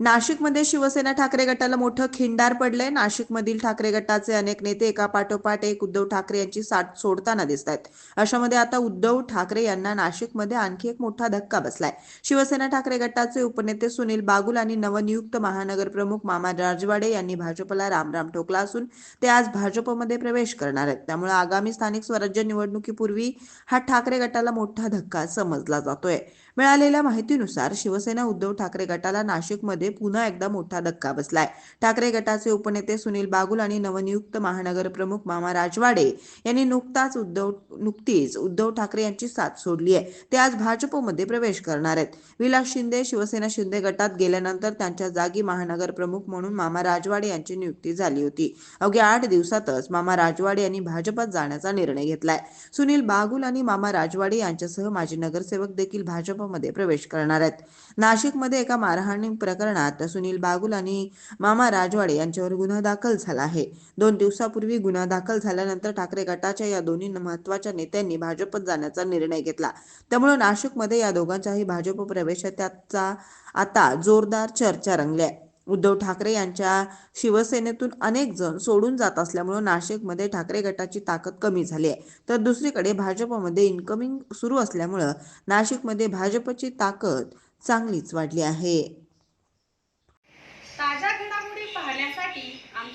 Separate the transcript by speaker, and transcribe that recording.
Speaker 1: नाशिकमध्ये शिवसेना ठाकरे गटाला मोठं खिंडार पडलंय. नाशिकमधील ठाकरे गटाचे अनेक नेते एका पाठोपाठ एक उद्धव ठाकरे यांची साथ सोडताना दिसत आहेत अशामध्ये आता उद्धव ठाकरे यांना नाशिकमध्ये आणखी एक मोठा धक्का बसलाय. शिवसेना ठाकरे गटाचे उपनेते सुनील बागुल आणि नवनियुक्त महानगर प्रमुख मामा राजवाडे यांनी भाजपला रामराम ठोकला असून ते आज भाजपमध्ये प्रवेश करणार आहेत. त्यामुळे आगामी स्थानिक स्वराज्य निवडणुकीपूर्वी हा ठाकरे गटाला मोठा धक्का समजला जातोय. मिळालेल्या माहितीनुसार शिवसेना उद्धव ठाकरे गटाला नाशिकमध्ये पुन्हा एकदा मोठा धक्का बसलाय. ठाकरे गटाचे उपनेते सुनील बागुल आणि नवनियुक्त महानगर प्रमुख मामा राजवाडे यांनी नुकताच उद्धव नुकतीच उद्धव ठाकरे यांची साथ सोडली आहे. ते आज भाजपमध्ये प्रवेश करणार आहेत. विलास शिंदे शिवसेना शिंदे गटात गेल्यानंतर त्यांच्या जागी महानगर प्रमुख म्हणून मामा राजवाडे यांची नियुक्ती झाली होती. अवघ्या आठ दिवसातच मामा राजवाडे यांनी भाजपात जाण्याचा निर्णय घेतलाय. सुनील बागुल आणि मामा राजवाडे यांच्यासह माजी नगरसेवक देखील भाजपमध्ये प्रवेश करणार आहेत. नाशिकमध्ये एका मारहाणी प्रकरणात सुनील बागुल आणि मामा राजवाडे यांच्यावर गुन्हा दाखल झाला आहे. दोन दिवसापूर्वी गुन्हा दाखल झाल्यानंतर ठाकरे गटाच्या या दोन्ही महत्त्वाच्या नेत्यांनी भाजपत जाण्याचा निर्णय घेतला. त्यामुळे नाशिकमध्ये या दोघांचाही भाजप प्रवेश त्याचा आता जोरदार चर्चा रंगल्या. उद्धव ठाकरे यांच्या शिवसेनेतून अनेक जण सोडून जात असल्यामुळे नाशिकमध्ये ठाकरे गटाची ताकद कमी झाली आहे. तर दुसरीकडे भाजपमध्ये इन्कमिंग सुरू असल्यामुळं नाशिकमध्ये भाजपची ताकद चांगलीच वाढली आहे.